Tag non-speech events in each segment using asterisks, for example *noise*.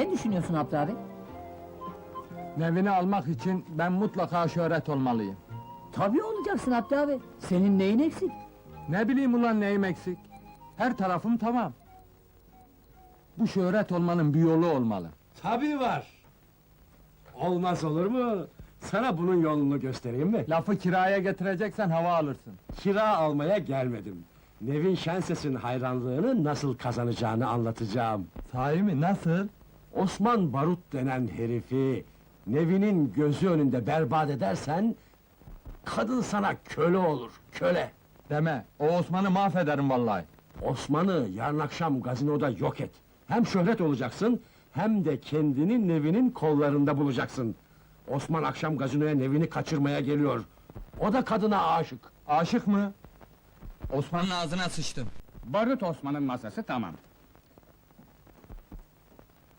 Ne düşünüyorsun Abdi abi? Nevini almak için ben mutlaka şöhret olmalıyım. Tabii olacaksın Abdi abi. Senin neyin eksik? Ne bileyim ulan neyim eksik? Her tarafım tamam. Bu şöhret olmanın bir yolu olmalı. Tabii var. Olmaz olur mu? Sana bunun yolunu göstereyim mi? Lafı kiraya getireceksen hava alırsın. Kira almaya gelmedim. Nevin Şenses'in hayranlığını nasıl kazanacağını anlatacağım. Sahi mi? Nasıl? Osman Barut denen herifi... ...Nevin'in gözü önünde berbat edersen... ...kadın sana köle olur, köle. Deme, o Osman'ı mahvederim vallahi. Osman'ı yarın akşam gazinoda yok et. Hem şöhret olacaksın, hem de kendini Nevin'in kollarında bulacaksın. Osman akşam gazinoya Nevin'i kaçırmaya geliyor. O da kadına aşık. Aşık mı? Osman'ın ağzına sıçtım. Barut Osman'ın masası tamam.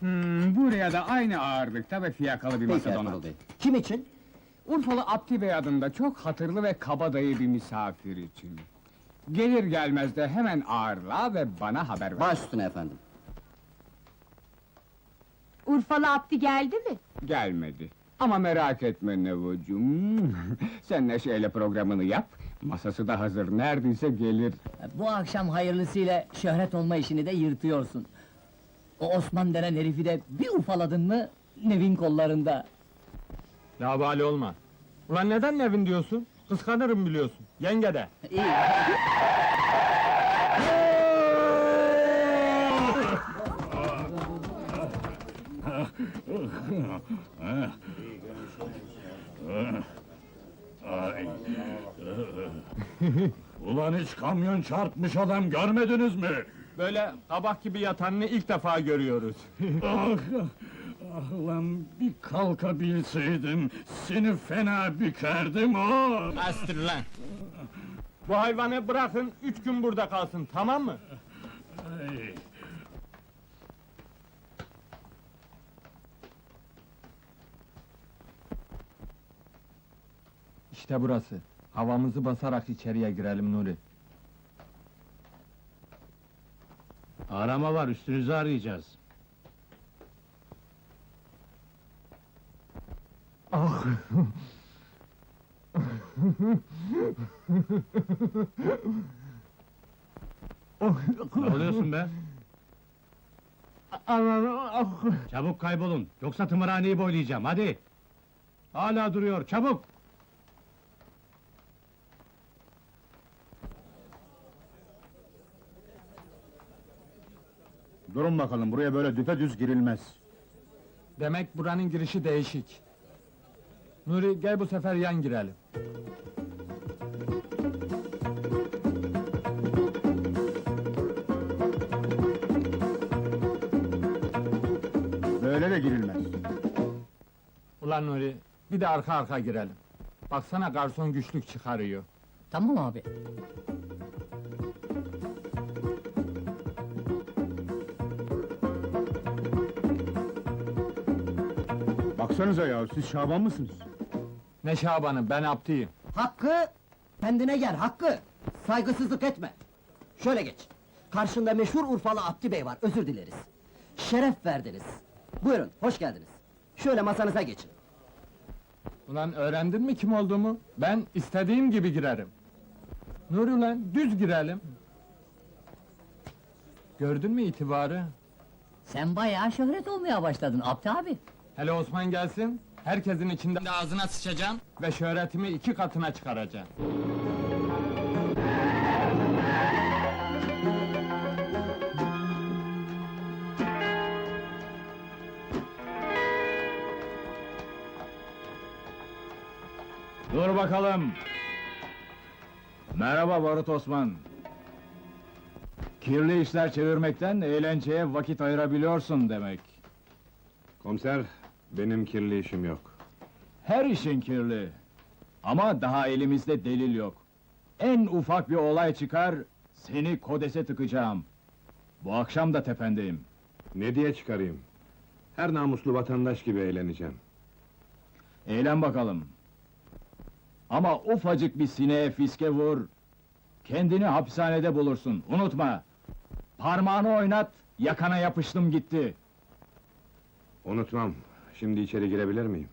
Hmm, buraya da aynı ağırlıkta ve fiyakalı bir masa donat. Kim için? Urfalı Abdi Bey adında çok hatırlı ve kabadayı bir misafir için. Gelir gelmez de hemen ağırla ve bana haber ver. Baş üstüne efendim. Urfalı Abdi geldi mi? Gelmedi. Ama merak etme Nevocuğum. *laughs* Sen Neşe'yle programını yap. Masası da hazır, neredeyse gelir. Bu akşam hayırlısıyla şöhret olma işini de yırtıyorsun. O Osman denen herifi de bir ufaladın mı... ...Nevin kollarında. Labali olma. Ulan neden Nevin diyorsun? Kıskanırım biliyorsun. Yenge de. İyi. Ulan hiç kamyon çarpmış adam görmediniz mi? Böyle kabak gibi yatanını ilk defa görüyoruz. *laughs* ah, ah, ulan bir kalkabilseydim, seni fena bükerdim o! Astır lan! Bu hayvanı bırakın, üç gün burada kalsın, tamam mı? Ay, İşte burası. Havamızı basarak içeriye girelim Nuri. Arama var, üstünüzü arayacağız. Ah! Ne oluyorsun be? Ananı ah! Çabuk kaybolun, yoksa tımarhaneyi boylayacağım, hadi! Hala duruyor, çabuk! Durun bakalım, buraya böyle düpedüz girilmez. Demek buranın girişi değişik. Nuri gel bu sefer yan girelim. Böyle de girilmez. Ulan Nuri, bir de arka arka girelim. Baksana garson güçlük çıkarıyor. Tamam abi. Baksanıza ya, siz Şaban mısınız? Ne Şaban'ı, ben Abdi'yim. Hakkı! Kendine gel, Hakkı! Saygısızlık etme! Şöyle geç. Karşında meşhur Urfalı Abdi Bey var, özür dileriz. Şeref verdiniz. Buyurun, hoş geldiniz. Şöyle masanıza geçin. Ulan öğrendin mi kim olduğumu? Ben istediğim gibi girerim. Nuri ulan, düz girelim. Gördün mü itibarı? Sen bayağı şöhret olmaya başladın Abdi abi. Hele Osman gelsin, herkesin içinde ağzına sıçacağım ve şöhretimi iki katına çıkaracağım. Dur bakalım! Merhaba Barut Osman. Kirli işler çevirmekten eğlenceye vakit ayırabiliyorsun demek. Komiser, benim kirli işim yok. Her işin kirli. Ama daha elimizde delil yok. En ufak bir olay çıkar, seni kodese tıkacağım. Bu akşam da tependeyim. Ne diye çıkarayım? Her namuslu vatandaş gibi eğleneceğim. Eğlen bakalım. Ama ufacık bir sineğe fiske vur, kendini hapishanede bulursun, unutma! Parmağını oynat, yakana yapıştım gitti. Unutmam. Şimdi içeri girebilir miyim?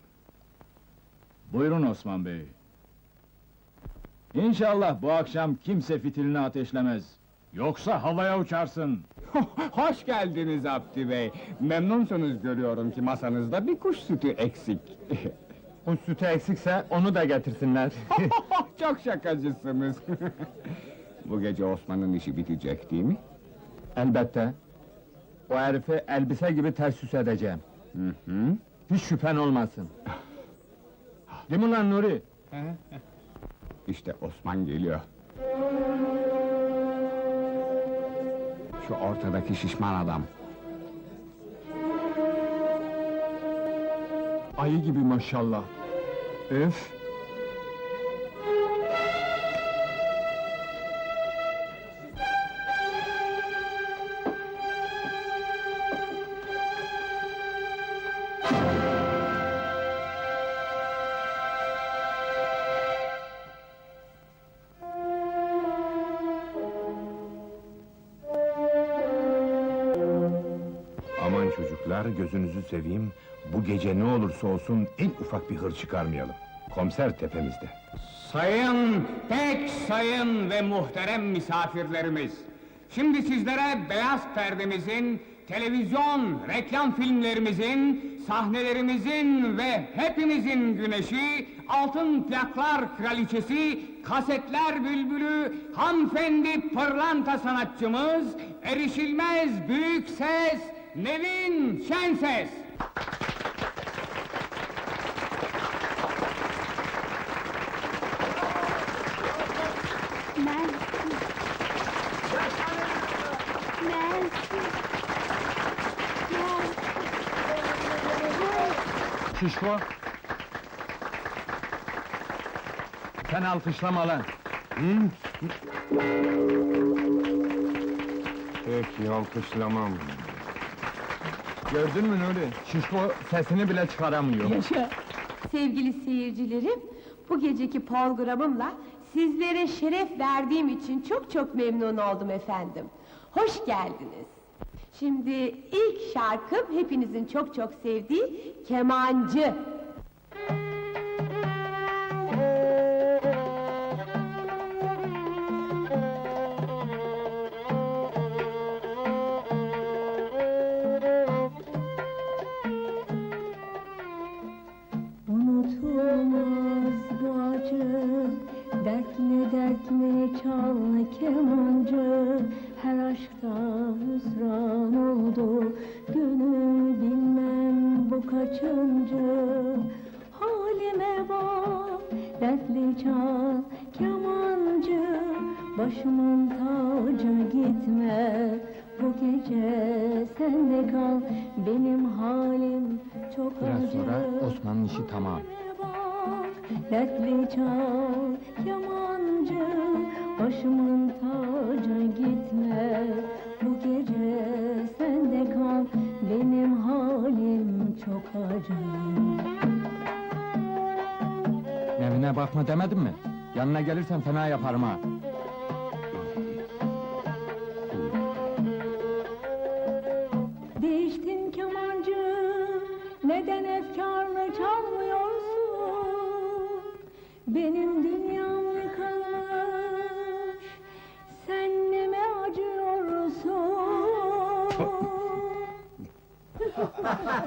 Buyurun Osman Bey. İnşallah bu akşam kimse fitilini ateşlemez. Yoksa havaya uçarsın. *laughs* Hoş geldiniz Abdi Bey. Memnunsunuz görüyorum ki masanızda bir kuş sütü eksik. *laughs* Kuş sütü eksikse onu da getirsinler. *laughs* Çok şakacısınız. Bu gece Osman'ın işi bitecek değil mi? Elbette. O herifi elbise gibi ters edeceğim. Hı hı. Hiç şüphen olmasın. Değil mi lan Nuri? İşte Osman geliyor. Şu ortadaki şişman adam. Ayı gibi maşallah. Üf! Çocuklar, gözünüzü seveyim. Bu gece ne olursa olsun en ufak bir hır çıkarmayalım. Komiser tepemizde. Sayın, pek sayın ve muhterem misafirlerimiz. Şimdi sizlere beyaz perdemizin, televizyon, reklam filmlerimizin, sahnelerimizin ve hepimizin güneşi, altın plaklar kraliçesi, kasetler bülbülü, hanımefendi pırlanta sanatçımız, erişilmez büyük ses, Nevin Şenses. Mersi. Mersi. Şişko! Sen alkışlama lan! Peki, alkışlamam. Gördün mü Nuri? Şişko sesini bile çıkaramıyor. Yaşa! Sevgili seyircilerim, bu geceki programımla sizlere şeref verdiğim için çok çok memnun oldum efendim. Hoş geldiniz. Şimdi ilk şarkım hepinizin çok çok sevdiği Kemancı. Kaçıncı Halime bak dertli çal kemancı Başımın tacı gitme Bu gece sende kal Benim halim çok Biraz acı sonra Osman'ın işi tamam. Dertli çal kemancı Başımın tacı acı Nevine bakma demedim mi? Yanına gelirsen fena yaparım ha. Değiştin kemancı Neden efkarlı çalmıyorsun Benim dünyam yıkılmış Sen ne mi acıyorsun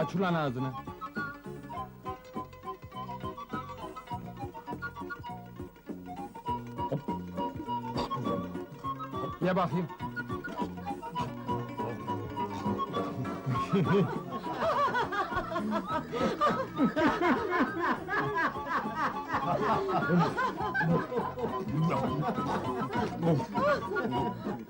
Aç ulan ağzını. Ye bakayım. *laughs*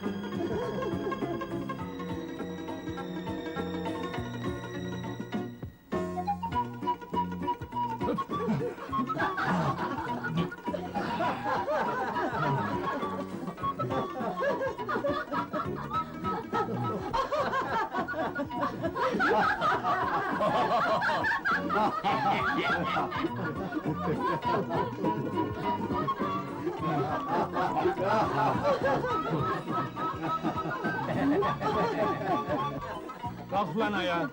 Kalk lan ayağa!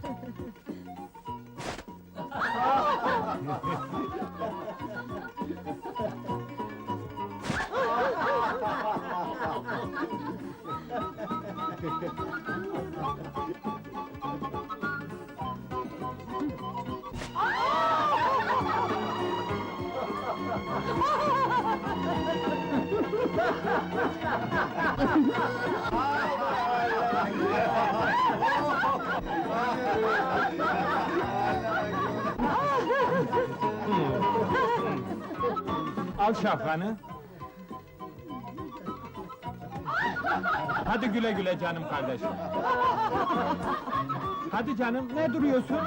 *laughs* Al şapkanı. Hadi güle güle canım kardeşim. Hadi canım, ne duruyorsun?